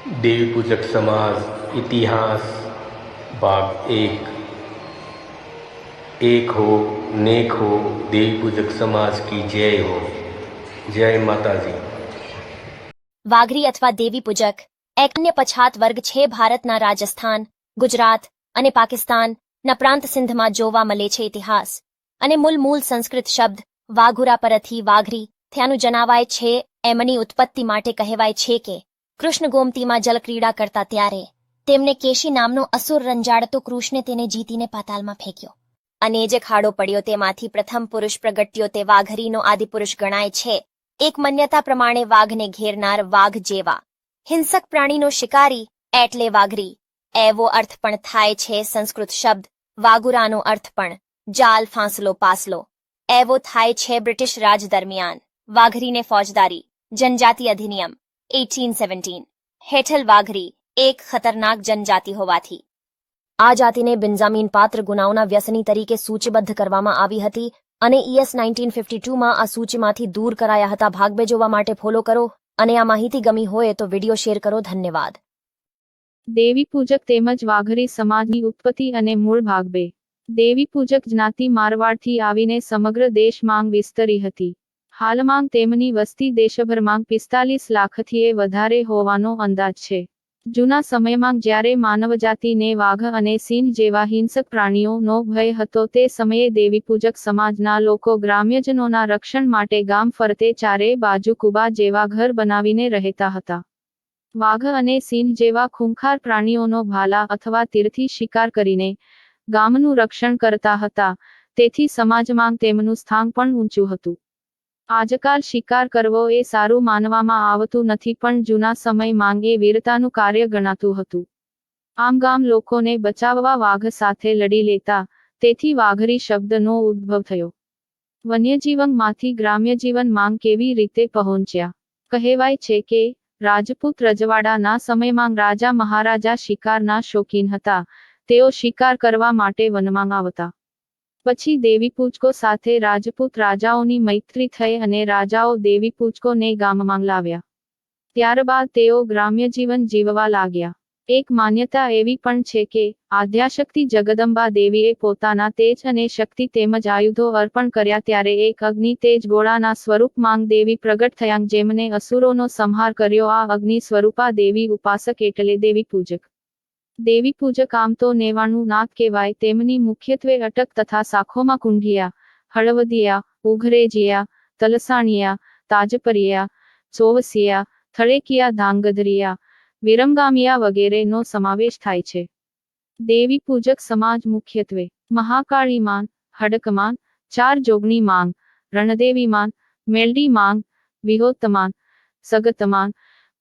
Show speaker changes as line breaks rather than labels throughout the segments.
દેવી પૂજક સમાજ ઇતિહાસ ભાગ એક એક હો નેક હો દેવી પૂજક સમાજ કી જય હો જય માતાજી
વાઘરી અથવા દેવી પૂજક એકને પછાત વર્ગ છે ભારતના રાજસ્થાન, ગુજરાત અને પાકિસ્તાનના પ્રાંત સિંધમાં જોવા મળે છે ઇતિહાસ. અને મૂલ મૂલ સંસ્કૃત શબ્દ, વાઘુરા પરથી વાઘરી થયાનું જણાવાય છે, એમની ઉત્પત્તિ માટે કહેવાય છે કે કૃષ્ણ ગોમતીમાં જલક્રીડા કરતા ત્યારે તેમને કેશી નામનો અસુર રંજાડતો કૃષ્ણે તેને જીતીને પાતાલમાં ફેંક્યો. અને જે ખાડો પડ્યો તેમાંથી પ્રથમ પુરુષ પ્રગટ્યો તે વાઘરીનો આદિપુરુષ ગણાય છે. એક માન્યતા પ્રમાણે વાઘને ઘેરનાર વાઘ જેવા હિંસક પ્રાણીનો શિકારી એટલે વાઘરી. એવો અર્થ પણ થાય છે સંસ્કૃત શબ્દ વાગુરાનો અર્થ પણ જાલ ફાંસલો પાસલો. એવો થાય છે બ્રિટિશ રાજ દરમિયાન વાઘરીને ફોજદારી જનજાતિ અધિનિયમ એટીન સેવન્ટીન હેઠળ વાઘરી, એક ખતરનાક જનજાતિ હોવાથી. આ જાતિને બિનજામીન પાત્ર ગુનાઓના વ્યસની તરીકે સૂચિબદ્ધ કરવામાં આવી હતી અને ઈએસ નાઇન્ટીન ફિફ્ટી ટુમાં આ સૂચિમાંથી દૂર કરાયા હતા. ભાગ બે જોવા માટે ફોલો કરો અને આ માહિતી ગમી હોય તો વીડિયો શેર કરો. ધન્યવાદ.
દેવી પૂજક તેમજ વાઘરી સમાજની ઉત્પત્તિ અને મૂળ ભાગ બે દેવી પૂજક જ્ઞાતિ મારવાડથી આવીને સમગ્ર દેશમાં વિસ્તરી હતી. હાલમાં તેમની વસ્તી દેશભરમાં પિસ્તાલીસ લાખથી વધારે હોવાનો અંદાજ છે. જૂના સમયમાં જ્યારે માનવજાતિને વાઘ અને સિંહ જેવા હિંસક પ્રાણીઓનો ભય હતો તે સમયે દેવી પૂજક સમાજના લોકો ગ્રામ્યજનોના રક્ષણ માટે ગામ ફરતે ચારે બાજુ કુબા જેવા ઘર બનાવીને રહેતા હતા. વાઘ અને સિંહ જેવા ખૂંખાર પ્રાણીઓનો ભાલા અથવા તીરથી શિકાર કરીને ગામનું રક્ષણ કરતા હતા, તેથી સમાજમાં તેમનું સ્થાન પણ ઊંચું હતું. આજકાલ શિકાર કરવો એ સારું માનવામાં આવતું નથી પણ જૂના સમય માંગે વીરતાનું કાર્ય ગણાતું હતું. આમ ગામ લોકોને બચાવવા વાઘ સાથે લડી લેતા, તેથી વાઘરી શબ્દનો ઉદ્ભવ થયો. વન્યજીવનમાંથી ગ્રામ્ય જીવનમાં કેવી રીતે પહોંચ્યા? કહેવાય છે કે, રાજપૂત રજવાડાના સમયમાં રાજા મહારાજા શિકારના શોખીન હતા, તેઓ શિકાર કરવા માટે વનમાં આવતા. પછી દેવી પૂજકો સાથે રાજપૂત રાજાઓની મૈત્રી થઈ અને રાજાઓ દેવી પૂજકોને ગામમાં લાવ્યા. ત્યારબાદ તેઓ ગ્રામ્ય જીવન જીવવા લાગ્યા. એક માન્યતા એવી પણ છે કે, આદ્યાશક્તિ જગદંબા દેવીએ પોતાના તેજ અને શક્તિ તેમજ આયુધો અર્પણ કર્યા ત્યારે એક અગ્નિ તેજ ગોળાના સ્વરૂપમાં દેવી પ્રગટ થયા જેમને અસુરોનો સંહાર કર્યો. આ અગ્નિ સ્વરૂપા દેવી ઉપાસક એટલે દેવી પૂજક. દેવી પૂજક આમ તો નેવાણું નાક કહેવાય, તેમની મુખ્યત્વે અટક તથા શાખોમાં કુંઢિયા, હળવદિયા, ઉઘરેજિયા, તલસાણિયા, તાજપરિયા, ચોવસિયા, થળેકિયા, ધાંગધરિયા, વિરમગામિયા વગેરેનો સમાવેશ થાય છે. દેવી પૂજક સમાજ મુખ્યત્વે મહાકાળી માન હડકમાન ચાર જોગણી માંગ, રણદેવી માન મેલડી માંગ વિહોતમાન સગતમાન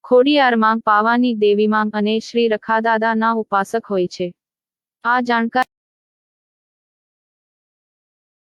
ખોડિયાર માંગ પાવાની દેવી માંગ અને શ્રી રખાદાદાના ઉપાસક હોય છે. આ જાણકાર